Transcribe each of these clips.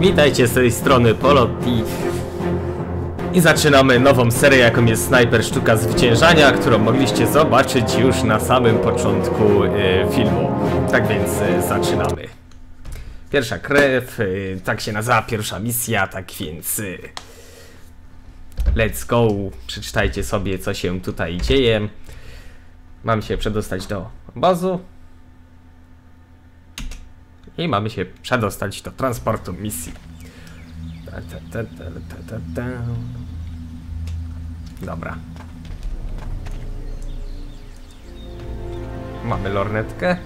Witajcie z tej strony Polotti i zaczynamy nową serię, jaką jest Sniper Sztuka Zwyciężania, którą mogliście zobaczyć już na samym początku y, filmu. Tak więc y, zaczynamy. Pierwsza krew, y, tak się nazywa pierwsza misja, tak więc let's go. Przeczytajcie sobie, co się tutaj dzieje. Mam się przedostać do obozu. I mamy się przedostać do transportu misji. Dobra. Mamy lornetkę?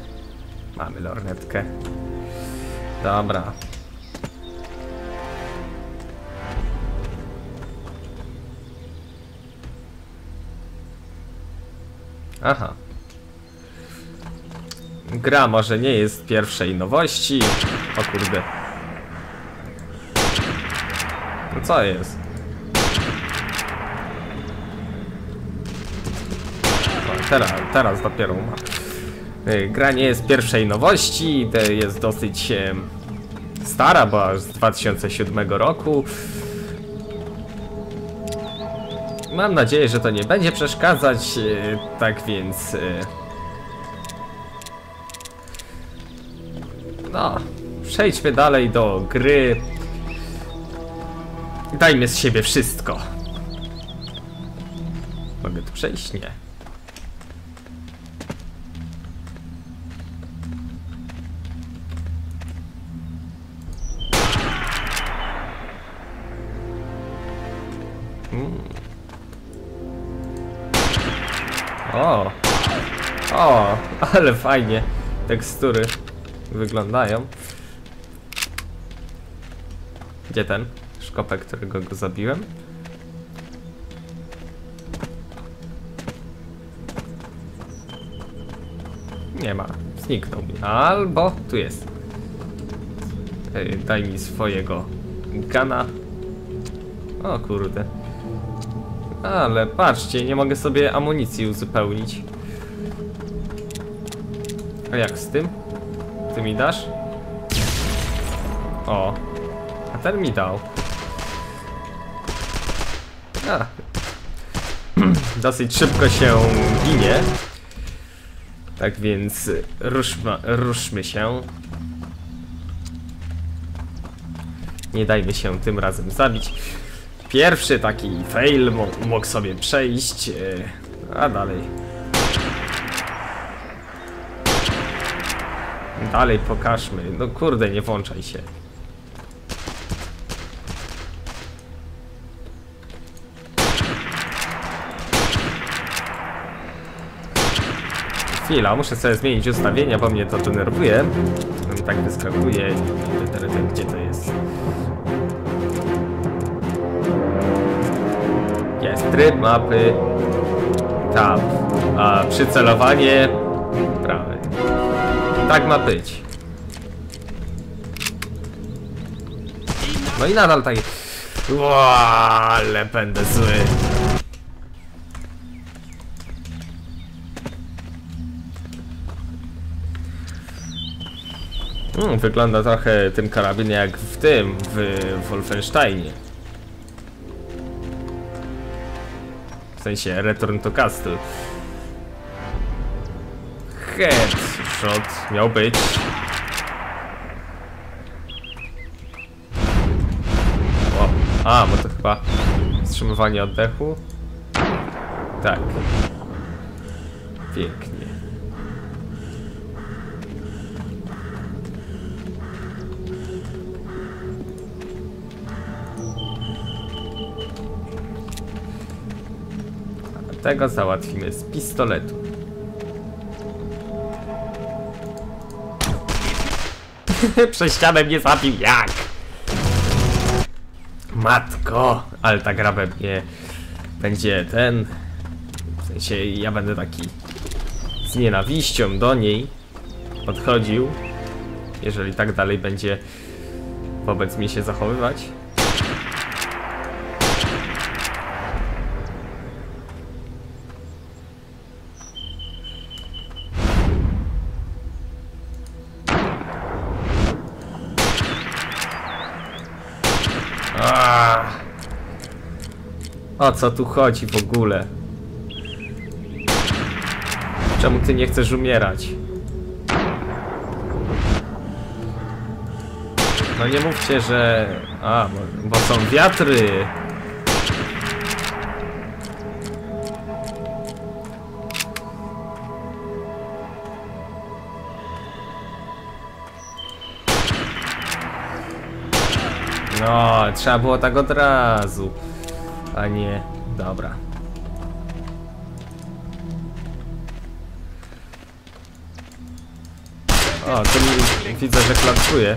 Mamy lornetkę. Dobra. Aha. Gra może nie jest pierwszej nowości. O kurde. No co jest? O, teraz, teraz dopiero ma. Y, Gra nie jest pierwszej nowości, jest dosyć e, stara, bo aż z 2007 roku. Mam nadzieję, że to nie będzie przeszkadzać, e, tak więc... No, przejdźmy dalej do gry. Dajmy z siebie wszystko. Mogę tu przejść? Nie. Mm. O! O! Ale fajnie tekstury wyglądają. Gdzie ten? Szkopek, którego go zabiłem? Nie ma. Zniknął mi. Albo tu jest. Ej, daj mi swojego gana. O kurde. Ale patrzcie, nie mogę sobie amunicji uzupełnić. A jak z tym? Ty mi dasz? O. A ten mi dał. A. Dosyć szybko się ginie. Tak więc ruszmy, ruszmy się. Nie dajmy się tym razem zabić. Pierwszy taki fail mógł sobie przejść, e, a dalej Dalej pokażmy. No kurde, nie włączaj się. Chwila, muszę sobie zmienić ustawienia, bo mnie to denerwuje. On tak wyskakuje. Gdzie to jest? Jest tryb mapy. Tab. A przycelowanie prawy. Tak ma być. No i nadal tak. Ło, ale będę zły. Hmm, wygląda trochę tym karabin jak w tym, w Wolfensteinie. W sensie Return to Castle. Headshot miał być. O, a, bo to chyba wstrzymywanie oddechu. Tak. Pięknie. Tego załatwimy z pistoletu. Przez ścianę mnie zabił, jak? Matko, ale ta gra pewnie będzie ten... W sensie ja będę taki z nienawiścią do niej podchodził, jeżeli tak dalej będzie wobec mnie się zachowywać. O co tu chodzi w ogóle? Czemu ty nie chcesz umierać? No nie mówcie, że... A, bo, bo są wiatry. No, trzeba było tak od razu. A nie... Dobra. O, to mi widzę, że klatkuje.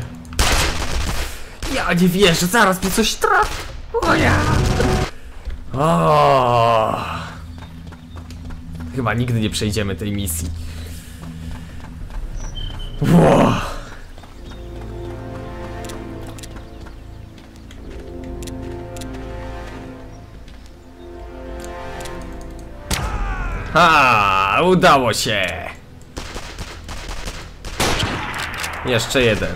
Ja nie wierzę, zaraz mi coś trafi. O ja. O. Chyba nigdy nie przejdziemy tej misji. Ło. Ha, udało się. Jeszcze jeden.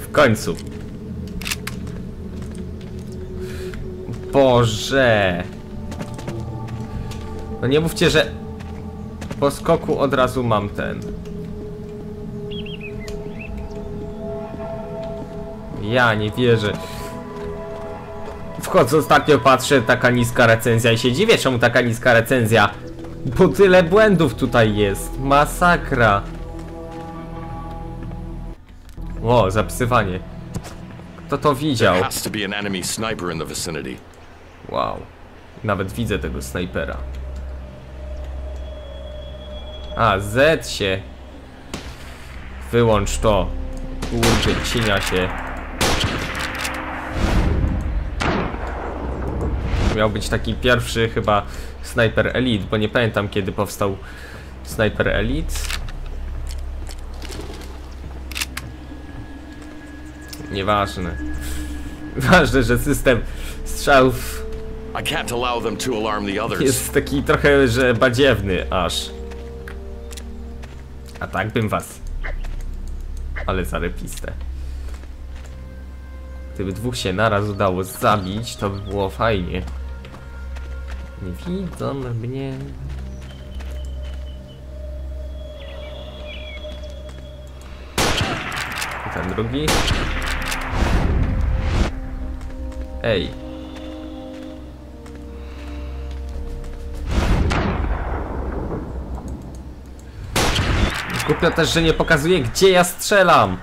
w końcu. Boże. No nie mówcie, że po skoku od razu mam ten. Ja nie wierzę. Wchodzę ostatnio, patrzę, taka niska recenzja i się dziwię, czemu taka niska recenzja. Bo tyle błędów tutaj jest. Masakra. O, zapisywanie. Kto to widział? Wow. Nawet widzę tego snajpera. A, Z się. Wyłącz to. Kurde, cienia się. Miał być taki pierwszy chyba Sniper Elite, bo nie pamiętam kiedy powstał Sniper Elite. Nieważne. Ważne, że system strzałów jest taki trochę, że badziewny aż. A tak bym was. Ale zarepiste. Gdyby dwóch się naraz udało zabić, to by było fajnie. Nie widzą mnie. I ten drugi. Ej. Głupio też, że nie pokazuje gdzie ja strzelam.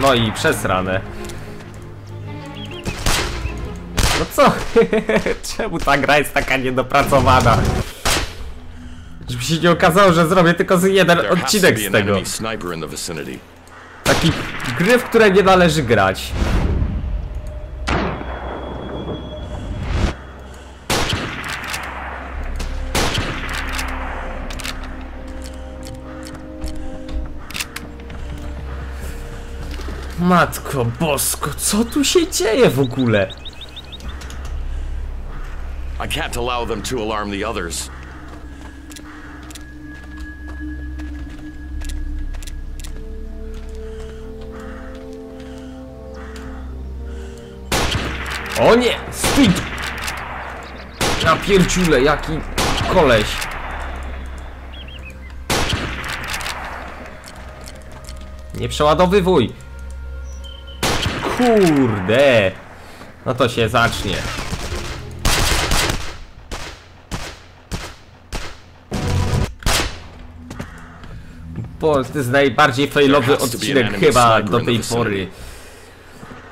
No i przesrane. No co? Czemu ta gra jest taka niedopracowana? Żeby się nie okazało, że zrobię tylko z jeden odcinek z tego. Taki gry, w które nie należy grać. Matko bosko, co tu się dzieje w ogóle? I can't allow them to alarm the others. O nie! Stój! tu! Ja pierdziule, jaki koleś. Nie przeładowywuj! Kurde! No to się zacznie. Bo to jest najbardziej failowy odcinek chyba do tej pory.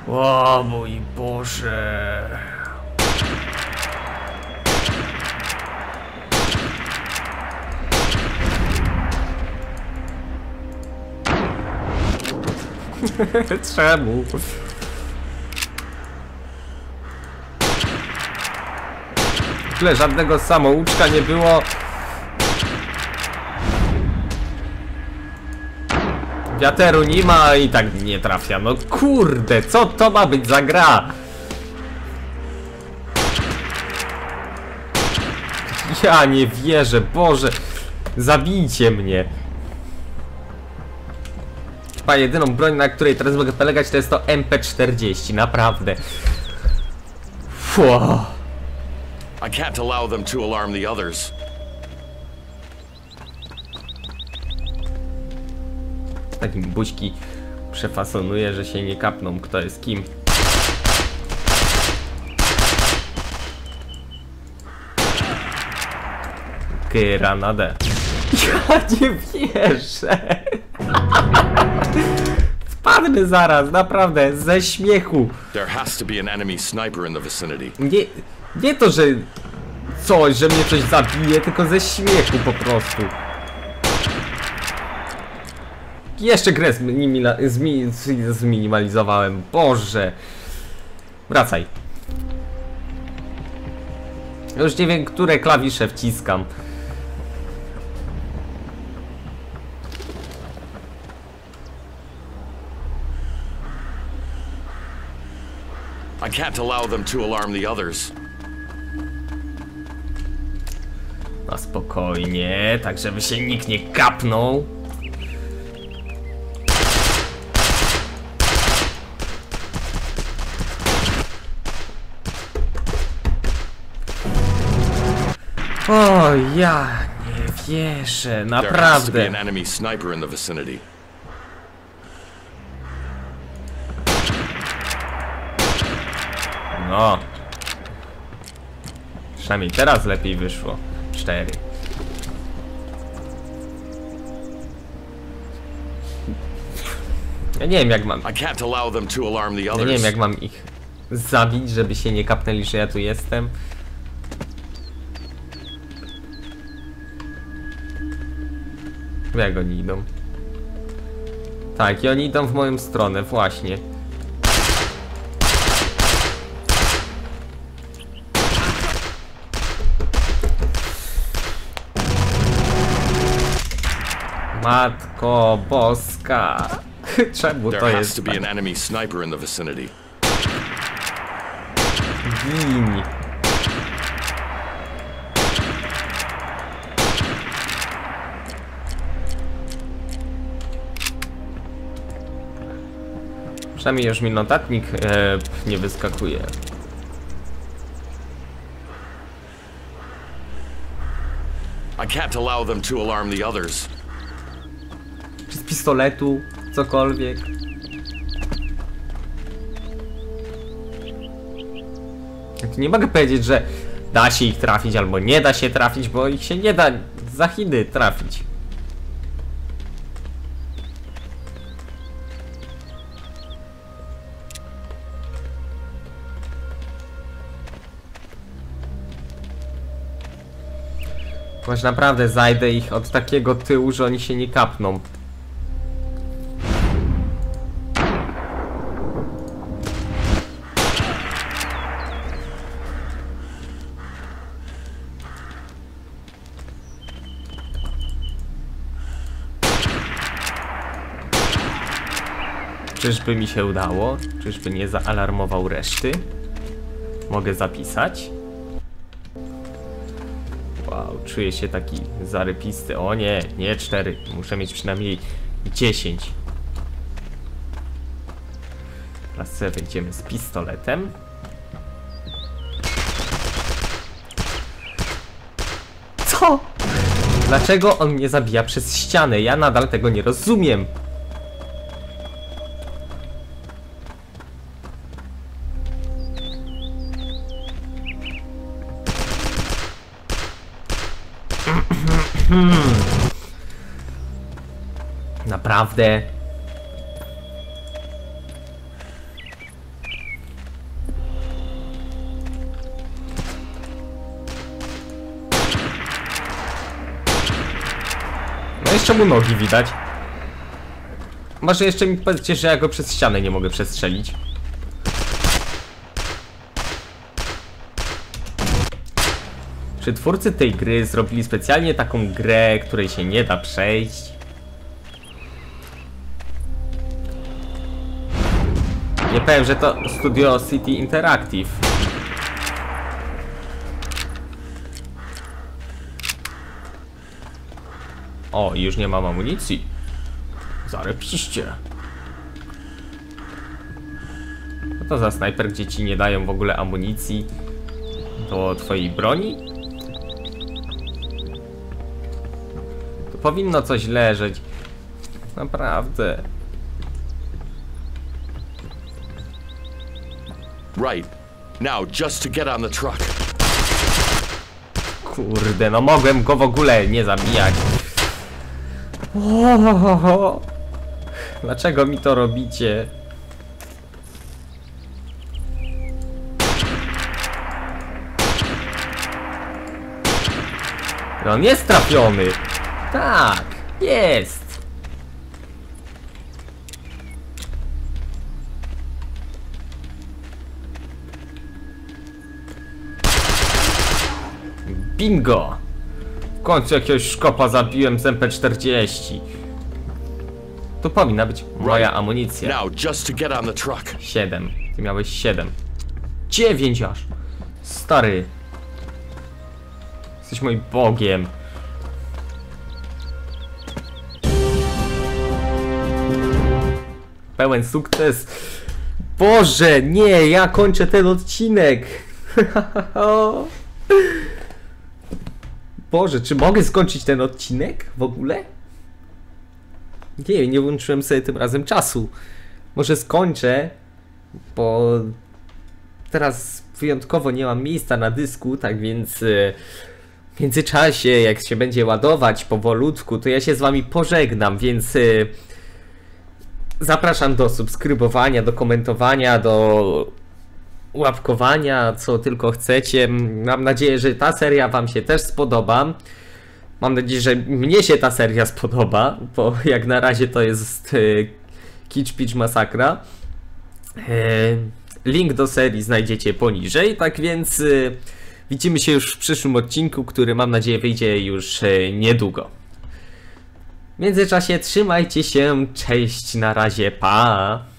O mój Boże. Czemu? Tle żadnego samouczka nie było. Wiateru nie ma i tak nie trafia. No kurde, co to ma być za gra? Ja nie wierzę, Boże. Zabijcie mnie. Chyba jedyną broń, na której teraz mogę polegać, to jest to MP40, naprawdę. Fuh. I can't allow them to alarm the others. Takim buźki przefasonuje, że się nie kapną, kto jest kim. Granadę. Ja nie wierzę. Wpadnę zaraz, naprawdę, ze śmiechu. There has to be an enemy sniper in the vicinity. Nie, nie to, że coś, że mnie coś zabije, tylko ze śmiechu po prostu. Jeszcze grę zminimalizowałem. Boże. Wracaj. Już nie wiem, które klawisze wciskam. I can't allow them to alarm the others. Na spokojnie, tak żeby się nikt nie kapnął. O, ja nie wierzę, naprawdę. No. Przynajmniej teraz lepiej wyszło. Cztery. Ja nie wiem jak mam. Ja nie wiem jak mam ich zabić, żeby się nie kapnęli, że ja tu jestem. Jak oni idą? Tak, i oni idą w moją stronę, właśnie. Matko boska. Czemu to jest tak? Gin. Przynajmniej już mi notatnik e, nie wyskakuje. I can't allow them to alarm the others. Pistoletu, cokolwiek. Nie mogę powiedzieć, że da się ich trafić albo nie da się trafić, bo ich się nie da za Chidy trafić. Może naprawdę zajdę ich od takiego tyłu, że oni się nie kapną. Czyżby mi się udało? Czyżby nie zaalarmował reszty? Mogę zapisać? Wow, czuję się taki zarypisty. O nie, nie 4. Muszę mieć przynajmniej 10. Teraz sobie wejdziemy z pistoletem. Co? Dlaczego on mnie zabija przez ścianę? Ja nadal tego nie rozumiem. Naprawdę? No jeszcze mu nogi widać. Może jeszcze mi powiedzcie, że ja go przez ścianę nie mogę przestrzelić. Czy twórcy tej gry zrobili specjalnie taką grę, której się nie da przejść? Nie powiem, że to Studio City Interactive. O, już nie mam amunicji. Zarepiście. Co to za snajper, gdzie ci nie dają w ogóle amunicji do twojej broni? Powinno coś leżeć. Naprawdę. Right. Now, just to get on the truck. Kurde, no mogłem go w ogóle nie zabijać. O, Dlaczego mi to robicie? No on jest trafiony. Tak, jest. Bingo! W końcu jakiegoś szkopa zabiłem z MP40. Tu powinna być moja amunicja. Now, just to get on the truck. 7. Ty miałeś 7. 9 aż. Stary. Jesteś moim bogiem. Pełen sukces. Boże, nie, ja kończę ten odcinek. Boże, czy mogę skończyć ten odcinek w ogóle? Nie, nie włączyłem sobie tym razem czasu. Może skończę, bo teraz wyjątkowo nie mam miejsca na dysku, tak więc e, w międzyczasie, jak się będzie ładować powolutku, to ja się z wami pożegnam, więc e, zapraszam do subskrybowania, do komentowania, do łapkowania, co tylko chcecie. Mam nadzieję, że ta seria wam się też spodoba. Mam nadzieję, że mnie się ta seria spodoba, bo jak na razie to jest e, Kitsch Pitch Masakra. E, Link do serii znajdziecie poniżej, tak więc e, widzimy się już w przyszłym odcinku, który mam nadzieję wyjdzie już e, niedługo. W międzyczasie trzymajcie się, cześć, na razie, pa!